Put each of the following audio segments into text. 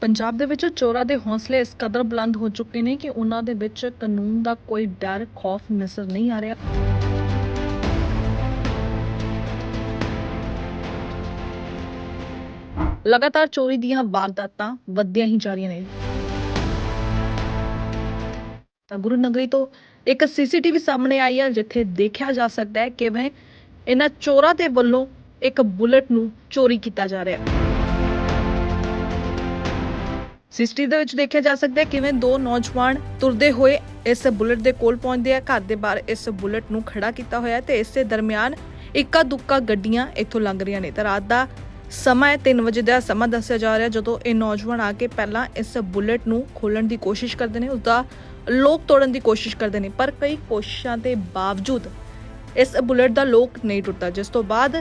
ਪੰਜਾਬ ਦੇ ਵਿੱਚ ਚੋਰਾਂ ਦੇ ਹੌਸਲੇ ਇਸ ਕਦਰ ਬੁਲੰਦ ਹੋ ਚੁੱਕੇ ਨੇ ਕਿ ਉਹਨਾਂ ਦੇ ਵਿੱਚ ਕਾਨੂੰਨ ਦਾ ਕੋਈ ਡਰ, ਖੌਫ ਨਜ਼ਰ ਨਹੀਂ ਆ ਰਿਹਾ। ਲਗਾਤਾਰ ਚੋਰੀ ਦੀਆਂ ਵਾਰਦਾਤਾਂ ਵੱਧਦੀਆਂ ਹੀ ਜਾ ਰਹੀਆਂ ਨੇ। ਤਾਂ ਗੁਰੂ ਨਗਰੀ ਤੋਂ ਇੱਕ ਸੀਸੀਟੀਵੀ ਸਾਹਮਣੇ ਆਈ ਹੈ ਜਿੱਥੇ ਦੇਖਿਆ ਜਾ ਸਕਦਾ ਹੈ ਕਿਵੇਂ ਇਹਨਾਂ ਚੋਰਾਂ ਦੇ ਵੱਲੋਂ ਇੱਕ ਬੁਲਟ ਨੂੰ ਚੋਰੀ ਕੀਤਾ ਜਾ ਰਿਹਾ। ਹੈ ਸੀਸੀਟੀਵੀ ਦੇ ਵਿੱਚ ਦੇਖਿਆ ਜਾ ਸਕਦਾ ਹੈ ਕਿਵੇਂ ਦੋ ਨੌਜਵਾਨ ਤੁਰਦੇ ਹੋਏ ਇਸ ਬੁਲਟ ਦੇ ਕੋਲ ਪਹੁੰਚਦੇ ਆ। ਘਰ ਦੇ ਬਾਹਰ ਇਸ ਬੁਲਟ ਨੂੰ ਖੜਾ ਕੀਤਾ ਹੋਇਆ ਤੇ ਇਸੇ ਦਰਮਿਆਨ ਇੱਕਾ ਦੁੱਕਾ ਗੱਡੀਆਂ ਇੱਥੋਂ ਲੰਘ ਰਹੀਆਂ ਨੇ। ਤਾਂ ਰਾਤ ਦਾ ਸਮਾਂ ਹੈ 3 ਵਜੇ ਦਾ ਸਮਾਂ ਦੱਸਿਆ ਜਾ ਰਿਹਾ ਜਦੋਂ ਇਹ ਨੌਜਵਾਨ ਆ ਕੇ ਪਹਿਲਾਂ ਇਸ ਬੁਲਟ ਨੂੰ ਖੋਲਣ ਦੀ ਕੋਸ਼ਿਸ਼ ਕਰਦੇ ਨੇ, ਉਸਦਾ ਲੋਕ ਤੋੜਨ ਦੀ ਕੋਸ਼ਿਸ਼ ਕਰਦੇ ਨੇ। ਪਰ ਕਈ ਕੋਸ਼ਿਸ਼ਾਂ ਦੇ ਬਾਵਜੂਦ ਇਸ ਬੁਲਟ ਦਾ ਲੋਕ ਨਹੀਂ ਟੁੱਟਦਾ। ਜਿਸ ਤੋਂ ਬਾਅਦ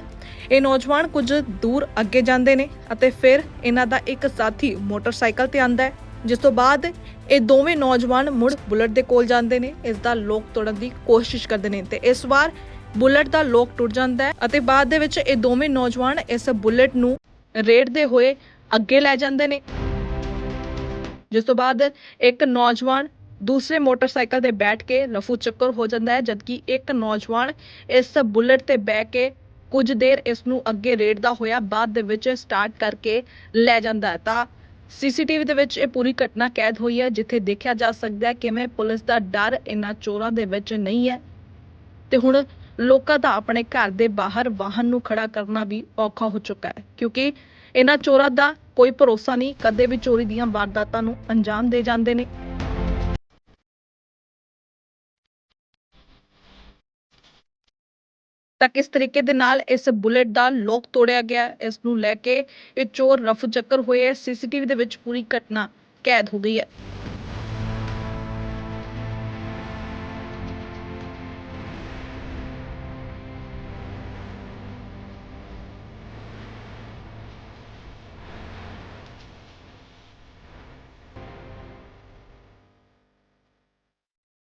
ਇਹ ਨੌਜਵਾਨ ਕੁਝ ਦੂਰ ਅੱਗੇ ਜਾਂਦੇ ਨੇ ਅਤੇ ਫਿਰ ਇਹਨਾਂ ਦਾ ਇੱਕ ਸਾਥੀ ਮੋਟਰਸਾਈਕਲ ਤੇ ਆਂਦਾ ਹੈ, ਜਿਸ ਤੋਂ ਬਾਅਦ ਇਹ ਦੋਵੇਂ ਨੌਜਵਾਨ ਮੁੜ ਬੁਲਟ ਦੇ ਕੋਲ ਜਾਂਦੇ ਨੇ, ਇਸ ਦਾ ਲੋਕ ਤੋੜਨ ਦੀ ਕੋਸ਼ਿਸ਼ ਕਰਦੇ ਨੇ ਤੇ ਇਸ ਵਾਰ ਬੁਲਟ ਦਾ ਲੋਕ ਟੁੱਟ ਜਾਂਦਾ ਹੈ ਅਤੇ ਬਾਅਦ ਦੇ ਵਿੱਚ ਇਹ ਦੋਵੇਂ ਨੌਜਵਾਨ ਇਸ ਬੁਲਟ ਨੂੰ ਰੇੜਦੇ ਹੋਏ ਅੱਗੇ ਲੈ ਜਾਂਦੇ ਨੇ। ਜਿਸ ਤੋਂ ਬਾਅਦ ਇੱਕ ਨੌਜਵਾਨ ਦੂਸਰੇ ਮੋਟਰਸਾਈਕਲ ਤੇ ਬੈਠ ਕੇ ਰਫੂ ਚੱਕਰ ਹੋ ਜਾਂਦਾ ਹੈ, ਜਦਕਿ ਇੱਕ ਨੌਜਵਾਨ ਇਸ ਬੁਲਟ ਤੇ ਬਹਿ ਕੇ ਕੁਝ ਦੇਰ ਇਸ ਨੂੰ ਅੱਗੇ ਰੇੜਦਾ ਹੋਇਆ ਬਾਅਦ ਦੇ ਵਿੱਚ ਸਟਾਰਟ ਕਰਕੇ ਲੈ ਜਾਂਦਾ ਹੈ। ਤਾਂ ਸੀਸੀਟੀਵੀ ਦੇ ਵਿੱਚ ਇਹ ਪੂਰੀ ਘਟਨਾ ਕੈਦ ਹੋਈ ਹੈ, ਜਿੱਥੇ ਦੇਖਿਆ ਜਾ ਸਕਦਾ ਹੈ ਕਿਵੇਂ ਪੁਲਿਸ ਦਾ ਡਰ ਇਹਨਾਂ ਚੋਰਾਂ ਦੇ ਵਿੱਚ ਨਹੀਂ ਹੈ। ਤੇ ਹੁਣ ਲੋਕਾਂ ਦਾ ਆਪਣੇ ਘਰ ਦੇ ਬਾਹਰ ਵਾਹਨ ਨੂੰ ਖੜਾ ਕਰਨਾ ਵੀ ਔਖਾ ਹੋ ਚੁੱਕਾ ਹੈ, ਕਿਉਂਕਿ ਇਹਨਾਂ ਚੋਰਾਂ ਦਾ ਕੋਈ ਭਰੋਸਾ ਨਹੀਂ, ਕਦੇ ਵੀ ਚੋਰੀ ਦੀਆਂ ਵਾਰਦਾਤਾਂ ਨੂੰ ਅੰਜਾਮ ਦੇ ਜਾਂਦੇ ਨੇ। ਤਾਂ ਕਿਸ ਤਰੀਕੇ ਦੇ ਨਾਲ ਇਸ ਬੁਲੇਟ ਦਾ ਲੋਕ ਤੋੜਿਆ ਗਿਆ ਹੈ, ਇਸ ਨੂੰ ਲੈ ਕੇ ਇਹ ਚੋਰ ਰਫੂ ਚੱਕਰ ਹੋਏ ਹੈ ਸੀਸੀਟੀਵੀ ਦੇ ਵਿੱਚ ਪੂਰੀ ਘਟਨਾ ਕੈਦ ਹੋ ਗਈ ਹੈ।